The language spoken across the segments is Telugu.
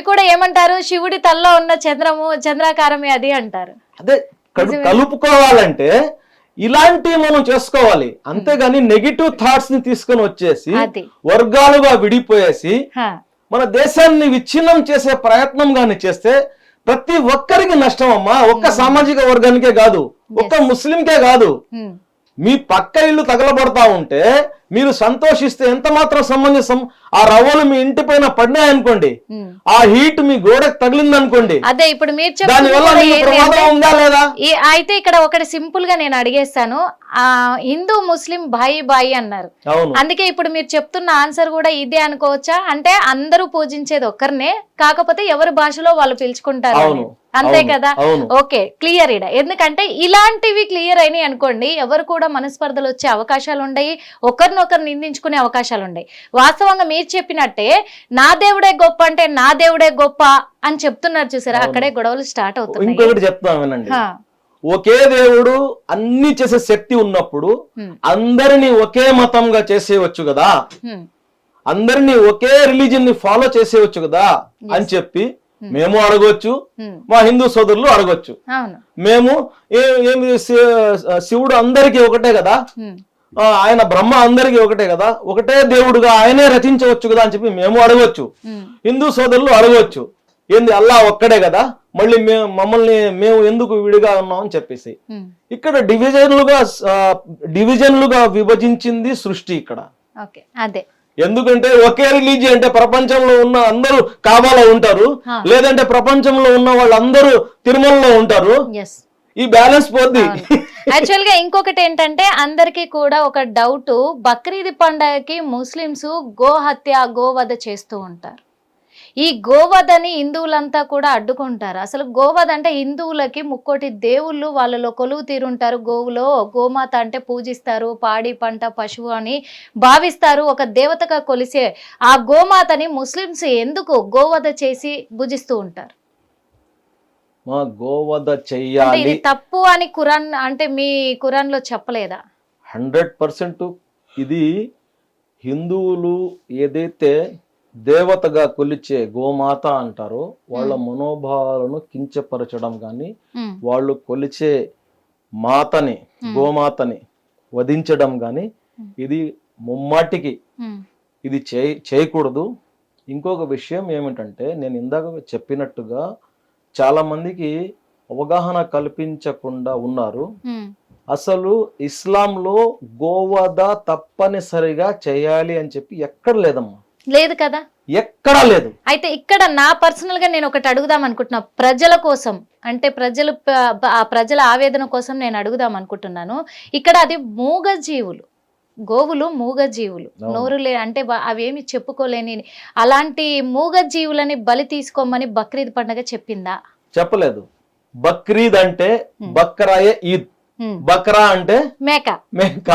అవి కూడా ఏమంటారు? శివుడి తల్లో ఉన్న చంద్రము చంద్రాకారమే అది అంటారు. అదే కలుపుకోవాలంటే ఇలాంటివి మనం చేసుకోవాలి. అంతేగాని నెగిటివ్ థాట్స్ని తీసుకొని వచ్చేసి వర్గాలుగా విడిపోయేసి. మన దేశాన్ని విచ్ఛిన్నం చేసే ప్రయత్నం గాని చేస్తే ప్రతి ఒక్కరికి నష్టం అమ్మా. ఒక్క సామాజిక వర్గానికే కాదు. ఒక్క ముస్లింకే కాదు. మీ పక్క ఇల్లు తగలబడతా ఉంటే మీరు సంతోషిస్తే ఎంత మాత్రం సమంజసం? ఆ రవ్వలు మీ ఇంటి పైన పడినాయనుకోండి. ఆ హీట్ మీ గోడకు తగిలింది అనుకోండి అదే ఇప్పుడు మీరు ఉందా లేదా? ఈ అయితే ఇక్కడ ఒకటి సింపుల్గా నేను అడిగేస్తాను. ఆ హిందూ ముస్లిం బాయి బాయి అన్నారు. అందుకే ఇప్పుడు మీరు చెప్తున్న ఆన్సర్ కూడా ఇదే అనుకోవచ్చా? అంటే అందరూ పూజించేది ఒక్కరినే కాకపోతే ఎవరి భాషలో వాళ్ళు పిలుచుకుంటారు అంతే కదా. ఓకే క్లియర్ ఇడ. ఎందుకంటే ఇలాంటివి క్లియర్ అయినాయి అనుకోండి ఎవరు కూడా మనస్పర్ధలు వచ్చే అవకాశాలు ఉండయి ఒకరినొకరు నిందించుకునే అవకాశాలు ఉండయి. వాస్తవంగా మీరు చెప్పినట్టే నా దేవుడే గొప్ప అంటే నా దేవుడే గొప్ప అని చెప్తున్నారు చూసారా? అక్కడే గొడవలు స్టార్ట్ అవుతున్నాయి. ఇంకొకటి. ఒకే దేవుడు అన్ని చేసే శక్తి ఉన్నప్పుడు. అందరినీ ఒకే మతంగా చేసేయవచ్చు కదా. అందరినీ ఒకే రిలీజన్ని ఫాలో చేసేయవచ్చు కదా? అని చెప్పి మేము అడగొచ్చు. మా హిందూ సోదరులు అడగొచ్చు. మేము ఏమి శివుడు అందరికీ ఒకటే కదా? ఆయన బ్రహ్మ అందరికీ ఒకటే కదా? ఒకటే దేవుడుగా ఆయనే రచించవచ్చు కదా అని చెప్పి మేము అడగొచ్చు. హిందూ సోదరులు అడగొచ్చు. ఏంది అల్లా ఒక్కడే కదా? మళ్ళీ మేము మమ్మల్ని మేము ఎందుకు విడిగా ఉన్నాం అని చెప్పేసి. ఇక్కడ డివిజన్లుగా డివిజన్లుగా విభజించింది సృష్టి ఇక్కడ. ఓకే అదే. ఎందుకంటే ఒకే రిలీజియన్ అంటే ప్రపంచంలో ఉన్న అందరూ కాబాలో ఉంటారు. లేదంటే ప్రపంచంలో ఉన్న వాళ్ళందరూ తిరుమలలో ఉంటారు. ఈ బ్యాలెన్స్ పోద్ది. యాక్చువల్గా ఇంకొకటి ఏంటంటే అందరికీ కూడా ఒక డౌట్ బక్రీద్ పండగకి ముస్లిమ్స్ గోహత్య గోవధ చేస్తూ ఉంటారు. ఈ గోవధని హిందువులంతా కూడా అడ్డుకుంటారు. అసలు గోవధ అంటే హిందువులకి ముక్కోటి దేవుళ్ళు వాళ్ళలో కొలువు తీరుంటారు. గోవులో గోమాత అంటే పూజిస్తారు పాడి పంట పశువు అని భావిస్తారు. ఒక దేవతగా కొలిసే ఆ గోమాతని ముస్లిమ్స్ ఎందుకు గోవధ చేసి భుజిస్తూ ఉంటారు? మా గోవధ చెయ్యాలి ఇది తప్పు అని ఖురాన్ అంటే మీ ఖురాన్లో చెప్పలేదా? హండ్రెడ్ పర్సెంట్ ఇది హిందువులు ఏదైతే దేవతగా కొలిచే గోమాత అంటారో వాళ్ళ మనోభావాలను కించపరచడం కానీ ఉమ్, వాళ్ళు కొలిచే మాతని గోమాతని వధించడం కానీ ఇది ముమ్మాటికి ఇది చేయ చేయకూడదు. ఇంకొక విషయం ఏమిటంటే నేను ఇందాక చెప్పినట్టుగా చాలా మందికి అవగాహన కల్పించకుండా ఉన్నారు. అసలు ఇస్లాంలో గోవధ తప్పనిసరిగా చేయాలి అని చెప్పి ఎక్కడ లేదమ్మా. లేదు కదా? ఎక్కడా లేదు. అయితే ఇక్కడ నా పర్సనల్గా నేను ఒకటి అడుగుదాం అనుకుంటున్నా. ప్రజల కోసం అంటే ప్రజలు ప్రజల ఆవేదన కోసం నేను అడుగుదాం అనుకుంటున్నాను. ఇక్కడ అది మూగ జీవులు గోవులు మూగ జీవులు అవును. నోరు లే అంటే అవేమి చెప్పుకోలేని అలాంటి మూగ జీవులని బలి తీసుకోమని బక్రీద్ పండగ చెప్పిందా? చెప్పలేదు. బక్రీద్ అంటే. బక్రాయే ఈద్. బక్రా అంటే? మేక. మేక.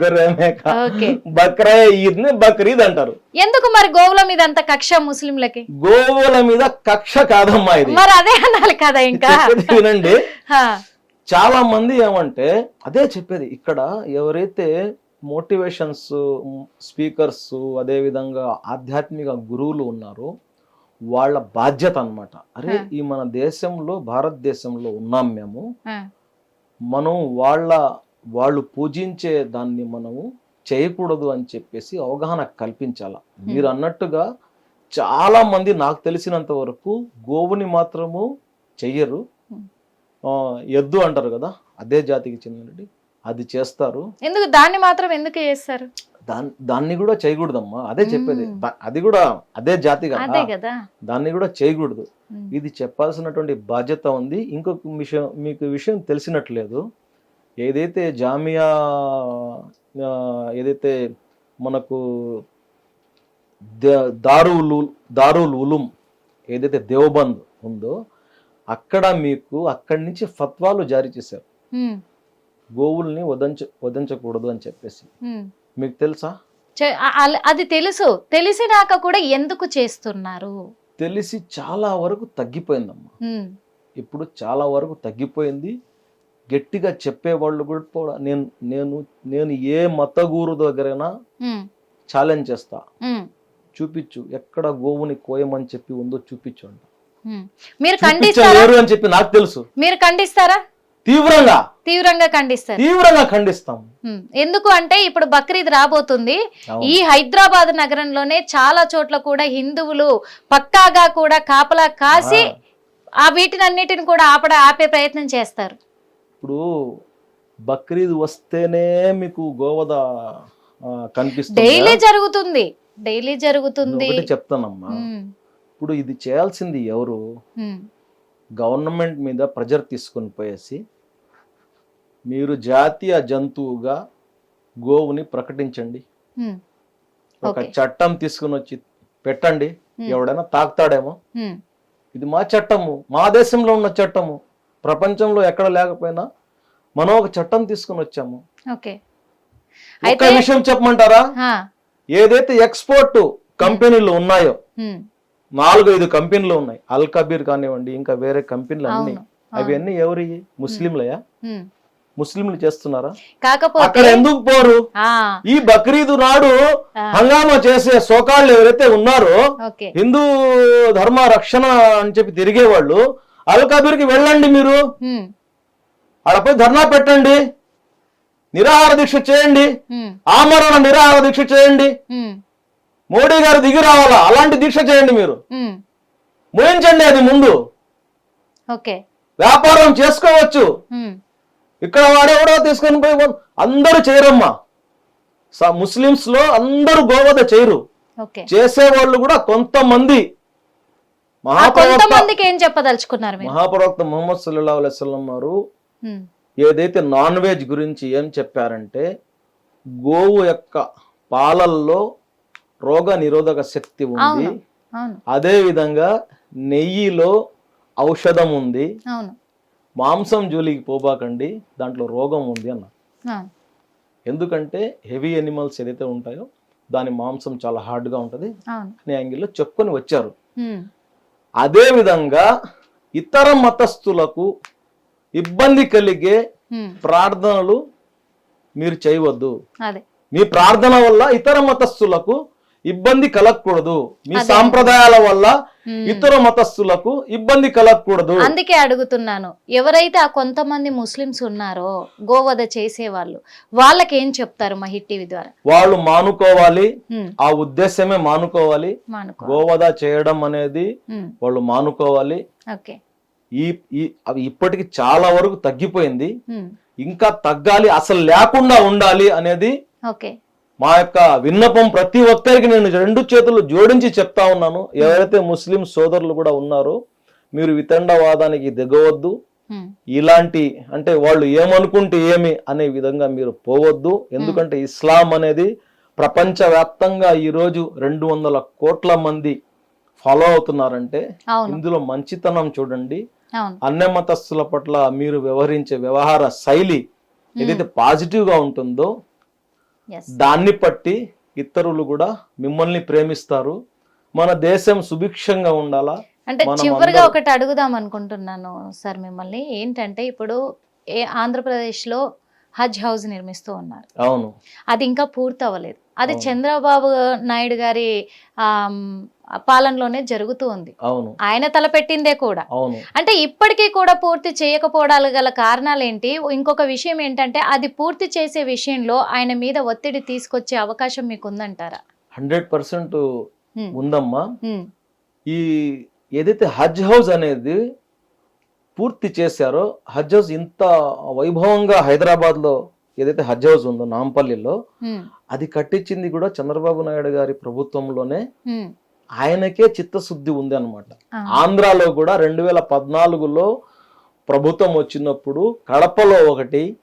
గొర్రె మేక. ఓకే. బక్రాయే ఈద్ని బక్రీద్ అంటారు. ఎందుకు మరి గోవుల మీద అంత కక్ష ముస్లింలకి? గోవుల మీద కక్ష కాదమ్మా ఇది. మరి అదే అనాలి కదా ఇంకా. వినండి. చాలా మంది ఏమంటే అదే చెప్పేది ఇక్కడ ఎవరైతే మోటివేషన్స్ స్పీకర్స్ అదే విధంగా ఆధ్యాత్మిక గురువులు ఉన్నారో వాళ్ళ బాధ్యత అన్నమాట. అరే. ఈ మన దేశంలో భారతదేశంలో ఉన్నాం మేము. మనం వాళ్ళ వాళ్ళు పూజించే దాన్ని మనము చేయకూడదు అని చెప్పేసి అవగాహన కల్పించాల. మీరు అన్నట్టుగా చాలా మంది నాకు తెలిసినంత వరకు గోవుని మాత్రము చెయ్యరు. ఎద్దు అంటారు కదా అదే జాతికి చెందినది. అది చేస్తారు. ఎందుకు? దాన్ని మాత్రం ఎందుకు చేస్తారు? దాన్ని దాన్ని కూడా చేయకూడదమ్మా. అదే చెప్పేది. అది కూడా అదే జాతి కదా. దాన్ని కూడా చేయకూడదు. ఇది చెప్పాల్సినటువంటి బాధ్యత ఉంది. ఇంకొక విషయం మీకు విషయం తెలిసినట్లేదు. ఏదైతే జామియా ఏదైతే మనకు దారుల్ దారుల్ ఉలుం ఏదైతే దేవబంద్ ఉందో అక్కడ మీకు అక్కడి నుంచి ఫత్వాలు జారీ చేశారు. గోవుల్ని వదంచ వధించకూడదు అని చెప్పేసి. మీకు తెలుసా? అది తెలుసు. తెలిసినాక కూడా ఎందుకు చేస్తున్నారు? తెలిసి చాలా వరకు తగ్గిపోయిందమ్మా. ఇప్పుడు చాలా వరకు తగ్గిపోయింది. గట్టిగా చెప్పేవాళ్ళు కూడా కూడా- నేను నేను నేను ఏ మత గురు దగ్గరైనా ఛాలెంజ్ చేస్తా. చూపించు ఎక్కడ గోవుని కోయమని చెప్పి ఉందో చూపించు అంట. ఉమ్. మీరు ఖండిస్తారా? అని చెప్పి నాకు తెలుసు. మీరు ఖండిస్తారా? తీవ్రంగా. తీవ్రంగా ఖండిస్తారు. తీవ్రంగా ఖండిస్తాం. ఎందుకు అంటే ఇప్పుడు బక్రీద్ రాబోతుంది. ఈ హైదరాబాద్ నగరంలోనే చాలా చోట్ల కూడా హిందువులు పక్కాగా కూడా కాపలా కాసి ఆ. వీటినన్నిటిని కూడా ఆపడ ఆపే ప్రయత్నం చేస్తారు. ఇప్పుడు బక్రీద్ వస్తేనే మీకు గోవద కనిపిస్తుంది. డైలీ జరుగుతుంది. డైలీ జరుగుతుంది. చెప్తానమ్మా. ఇప్పుడు ఇది చేయాల్సింది ఎవరు. గవర్నమెంట్ మీద ప్రెజర్ తీసుకొని పోయేసి మీరు జాతీయ జంతువుగా గోవుని ప్రకటించండి. ఒక. చట్టం తీసుకుని వచ్చి పెట్టండి. ఎవడైనా తాకుతాడేమో. ఇది మా చట్టము. మా దేశంలో ఉన్న చట్టము. ప్రపంచంలో ఎక్కడ లేకపోయినా మనం ఒక చట్టం తీసుకుని వచ్చాము. ఒక విషయం చెప్పమంటారా. ఏదైతే ఎక్స్పోర్ట్ కంపెనీలు ఉన్నాయో. నాలుగు ఐదు కంపెనీలు ఉన్నాయి. అల్ కబీర్ కానివ్వండి ఇంకా వేరే కంపెనీలు అన్ని. అవును. అవి అన్ని ఎవరి? ముస్లింలయా. ముస్లింలు చేస్తున్నారా? కాకపోతే అక్కడ ఎందుకు పోరు? ఈ బక్రీద్ నాడు. హంగామా చేసే సోకాళ్ళు ఎవరైతే ఉన్నారో హిందూ ధర్మ రక్షణ అని చెప్పి తిరిగేవాళ్ళు అల్ కబీర్కి వెళ్ళండి మీరు. ఆడపై ధర్నా పెట్టండి. నిరాహార దీక్ష చేయండి. ఆమరణ నిరాహార దీక్ష చేయండి. మోడీ గారు దిగి రావాలా? అలాంటి దీక్ష చేయండి మీరు. ముయించండి అది ముందు. ఓకే. వ్యాపారం చేసుకోవచ్చు. ఇక్కడ వాడెవడో తీసుకొని పోయి అందరూ చేయరమ్మా. స- ముస్లిమ్స్లో అందరూ గోవధ చేయరు. చేసేవాళ్ళు కూడా కొంతమంది మహాప్రవక్త కొంతమందికి ఏం చెప్పదలుచుకున్నారు మీరు? మహాప్రవక్త ముహమ్మద్ సల్లాహు అలైస్లం వారు. ఏదైతే నాన్ వెజ్ గురించి ఏం చెప్పారంటే గోవు యొక్క పాలల్లో రోగ నిరోధక శక్తి ఉంది. అదే విధంగా నెయ్యిలో ఔషధం ఉంది. మాంసం జోలికి పోబాకండి దాంట్లో రోగం ఉంది అన్న. ఎందుకంటే హెవీ ఎనిమల్స్ ఏదైతే ఉంటాయో దాని మాంసం చాలా హార్డ్గా ఉంటుంది. అనే యాంగిల్లో చెప్పుకొని వచ్చారు. అదే విధంగా ఇతర మతస్థులకు ఇబ్బంది కలిగే. ప్రార్థనలు మీరు చేయవద్దు. మీ ప్రార్థన వల్ల ఇతర మతస్థులకు ఇబ్బంది కలగకూడదు మీ. సాంప్రదాయాల వల్ల. ఇతర మతస్థులకు ఇబ్బంది కలగకూడదు అందుకే అడుగుతున్నాను ఎవరైతే ఆ కొంతమంది ముస్లిమ్స్ ఉన్నారో గోవధ చేసేవాళ్ళు వాళ్ళకి ఏం చెప్తారు మా హిట్ టీవీ ద్వారా వాళ్ళు మానుకోవాలి. ఆ ఉద్దేశమే మానుకోవాలి మానుకో గోవధ చేయడం అనేది. వాళ్ళు మానుకోవాలి ఓకే ఈ ఇప్పటికి చాలా వరకు తగ్గిపోయింది. ఇంకా తగ్గాలి అసలు లేకుండా ఉండాలి అనేది ఓకే మా యొక్క విన్నపం ప్రతి ఒక్కరికి నేను రెండు చేతులు జోడించి చెప్తా ఉన్నాను. ఎవరైతే ముస్లిం సోదరులు కూడా ఉన్నారో మీరు వితండవాదానికి దిగవద్దు. ఇలాంటి అంటే వాళ్ళు ఏమనుకుంటే ఏమి అనే విధంగా మీరు పోవద్దు. ఎందుకంటే ఇస్లాం అనేది ప్రపంచవ్యాప్తంగా ఈరోజు రెండు వందల కోట్ల మంది ఫాలో అవుతున్నారంటే ఇందులో మంచితనం చూడండి. అన్య మతస్థుల పట్ల మీరు వ్యవహరించే వ్యవహార శైలి ఏదైతే పాజిటివ్గా ఉంటుందో దాన్ని బట్టి ఇతరులు కూడా మిమ్మల్ని ప్రేమిస్తారు. మన దేశం సుభిక్షంగా ఉండాలా? అంటే చివరిగా ఒకటి అడుగుదాం అనుకుంటున్నాను సార్ మిమ్మల్ని. ఏంటంటే ఇప్పుడు ఏ ఆంధ్రప్రదేశ్లో హజ్ హౌస్ నిర్మిస్తూ ఉన్నారు. అవును. అది ఇంకా పూర్తి అవ్వలేదు అది. చంద్రబాబు నాయుడు గారి పాలనలోనే జరుగుతూ ఉంది అవును ఆయన తలపెట్టిందే కూడా అవును అంటే ఇప్పటికీ కూడా పూర్తి చేయకపోవడాలు గల కారణాలు ఏంటి ఇంకొక విషయం ఏంటంటే అది పూర్తి చేసే విషయంలో ఆయన మీద ఒత్తిడి తీసుకొచ్చే అవకాశం మీకు ఉందంటారా హండ్రెడ్ పర్సెంట్. ఉందమ్మా. ఈ ఏదైతే హజ్ హౌస్ అనేది పూర్తి చేశారో హజ్ హౌస్ ఇంత వైభవంగా హైదరాబాద్లో ఏదైతే హజ్ హౌస్ ఉందో నాంపల్లిలో. అది కట్టించింది కూడా చంద్రబాబు నాయుడు గారి ప్రభుత్వంలోనే. ఆయనకే చిత్తశుద్ధి ఉంది అనమాట. ఆంధ్రాలో కూడా రెండు వేల పద్నాలుగులో ప్రభుత్వం వచ్చినప్పుడు కడపలో ఒకటి.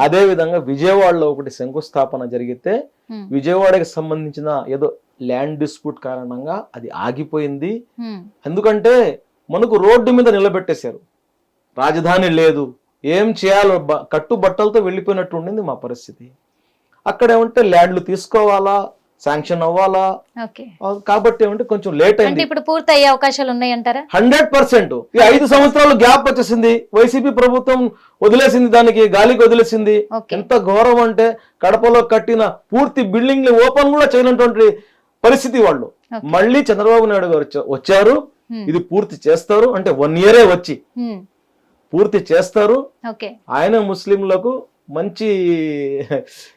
అదే విధంగా విజయవాడలో ఒకటి శంకుస్థాపన జరిగితే. విజయవాడకి సంబంధించిన ఏదో ల్యాండ్ డిస్ప్యూట్ కారణంగా అది ఆగిపోయింది. ఎందుకంటే మనకు రోడ్డు మీద నిలబెట్టేశారు రాజధాని లేదు ఏం చేయాలో బ- కట్టు బట్టలతో వెళ్ళిపోయినట్టు ఉండింది మా పరిస్థితి అక్కడ ఏమంటే ల్యాండ్లు తీసుకోవాలా శాంక్షన్ అవ్వాలా? కాబట్టి ఏమంటే కొంచెం లేట్ అయింది. ఇప్పుడు పూర్తి అయ్యే అవకాశాలు ఉన్నాయంటారా హండ్రెడ్ పర్సెంట్. ఈ ఐదు సంవత్సరాలు గ్యాప్ వచ్చేసింది. వైసీపీ ప్రభుత్వం వదిలేసింది దానికి గాలికి వదిలేసింది. ఎంత ఘోరం అంటే కడపలో కట్టిన పూర్తి బిల్డింగ్ని ఓపెన్ కూడా చేయనటువంటి పరిస్థితి వాళ్ళు. మళ్ళీ చంద్రబాబు నాయుడు గారు వచ్చా- వచ్చారు. ఇది పూర్తి చేస్తారు. అంటే వన్ ఇయరే వచ్చి. పూర్తి చేస్తారు. ఆయన ముస్లింలకు మంచి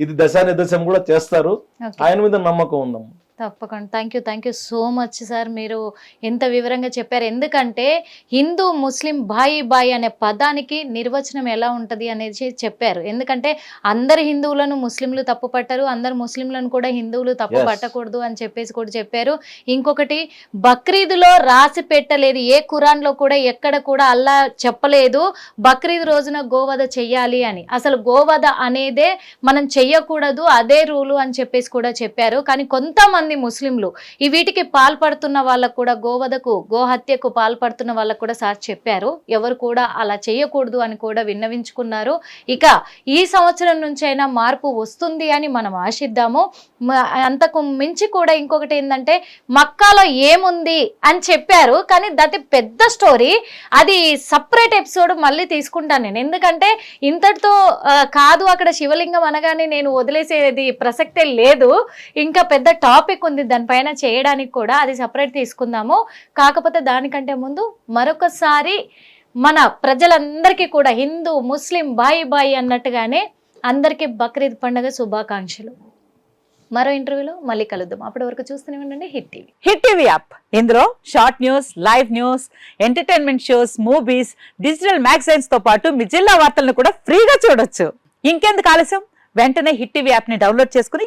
ఇది దశానిదశం కూడా చేస్తారు. ఆయన మీద నమ్మకం ఉందమ్మా. తప్పకుండా. Thank you thank you so much sir మీరు ఎంత వివరంగా చెప్పారు. ఎందుకంటే హిందూ ముస్లిం బాయి బాయి అనే పదానికి నిర్వచనం ఎలా ఉంటుంది అనేది చెప్పారు. ఎందుకంటే అందరు హిందువులను ముస్లింలు తప్పు పట్టరు. అందరు ముస్లింలను కూడా హిందువులు తప్పు. పట్టకూడదు అని చెప్పేసి కూడా చెప్పారు. ఇంకొకటి బక్రీద్లో రాసి పెట్టలేదు. ఏ ఖురాన్లో కూడా ఎక్కడ కూడా అల్లా చెప్పలేదు. బక్రీద్ రోజున గోవధ చెయ్యాలి అని. అసలు గోవధ అనేదే మనం చెయ్యకూడదు అదే రూలు అని చెప్పేసి కూడా చెప్పారు. కానీ కొంతమంది ముస్లింలు ఈ వీటికి పాల్పడుతున్న వాళ్ళకు కూడా గోవధకు గోహత్యకు పాల్పడుతున్న వాళ్ళకు కూడా సార్ చెప్పారు. ఎవరు కూడా అలా చేయకూడదు అని కూడా విన్నవించుకున్నారు. ఇక ఈ సంవత్సరం నుంచైనా మార్పు వస్తుంది అని మనం ఆశిద్దాము. అంతకు మించి కూడా ఇంకొకటి ఏంటంటే మక్కాలో ఏముంది అని చెప్పారు కానీ దట్ పెద్ద స్టోరీ. అది సపరేట్ ఎపిసోడ్ మళ్ళీ తీసుకుంటాను నేను. ఎందుకంటే ఇంతటితో కాదు అక్కడ శివలింగం అనగానే నేను వదిలేసేది ప్రసక్తే లేదు. ఇంకా పెద్ద టాపిక్ ఉంది దానిపైన చేయడానికి కూడా అది సపరేట్ తీసుకుందాము. కాకపోతే దానికంటే ముందు మరొకసారి మన ప్రజలందరికీ కూడా హిందూ ముస్లిం బాయి బాయి అన్నట్టుగానే అందరికీ బక్రీద్ పండుగ శుభాకాంక్షలు. మరో ఇంటర్వ్యూలో మళ్ళీ కలుద్దాం. అప్పటి వరకు చూస్తూనే ఉండండి. Hit TV. Hit TV app. ఇందులో short news live news entertainment shows movies digital మ్యాగజైన్స్తో పాటు మీ జిల్లా వార్తలను కూడా ఫ్రీగా చూడొచ్చు. ఇంకెందుకు ఆలస్యం? వెంటనే హిట్ టీవీ యాప్ని డౌన్లోడ్ చేసుకుని